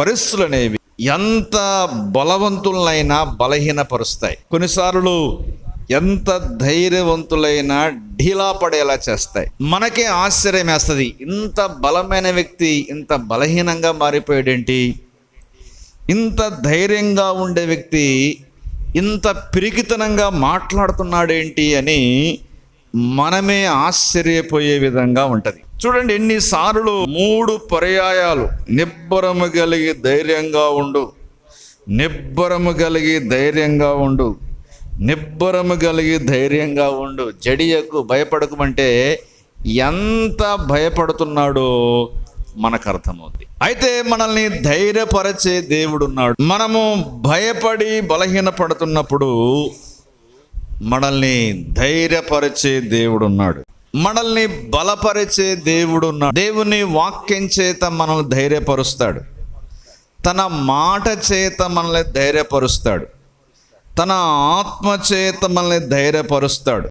పరిస్థితులు అనేవి ఎంత బలవంతులైనా బలహీనపరుస్తాయి. కొన్నిసార్లు ఎంత ధైర్యవంతులైనా ఢీలా పడేలా చేస్తాయి. మనకే ఆశ్చర్యం వేస్తుంది ఇంత బలమైన వ్యక్తి ఇంత బలహీనంగా మారిపోయాడేంటి? ఇంత ధైర్యంగా ఉండే వ్యక్తి ఇంత పిరికితనంగా మాట్లాడుతున్నాడేంటి అని మనమే ఆశ్చర్యపోయే విధంగా ఉంటుంది. చూడండి ఎన్నిసార్లు మూడు పర్యాయాలు. నిబ్బరము కలిగి ధైర్యంగా ఉండు. నిబ్బరము కలిగి ధైర్యంగా ఉండు. నిబ్బరము కలిగి ధైర్యంగా ఉండు. జడియకు భయపడకమంటే ఎంత భయపడుతున్నాడో మనకు అర్థమవుతుంది అయితే మనల్ని ధైర్యపరచే దేవుడు ఉన్నాడు. మనము భయపడి బలహీనపడుతున్నప్పుడు మనల్ని ధైర్యపరిచే దేవుడు ఉన్నాడు. మనల్ని బలపరిచే దేవుడు ఉన్నాడు. దేవుని వాక్యం చేత మనల్ని ధైర్యపరుస్తాడు. తన మాట చేత మనల్ని ధైర్యపరుస్తాడు. తన ఆత్మ చేత మనల్ని ధైర్యపరుస్తాడు.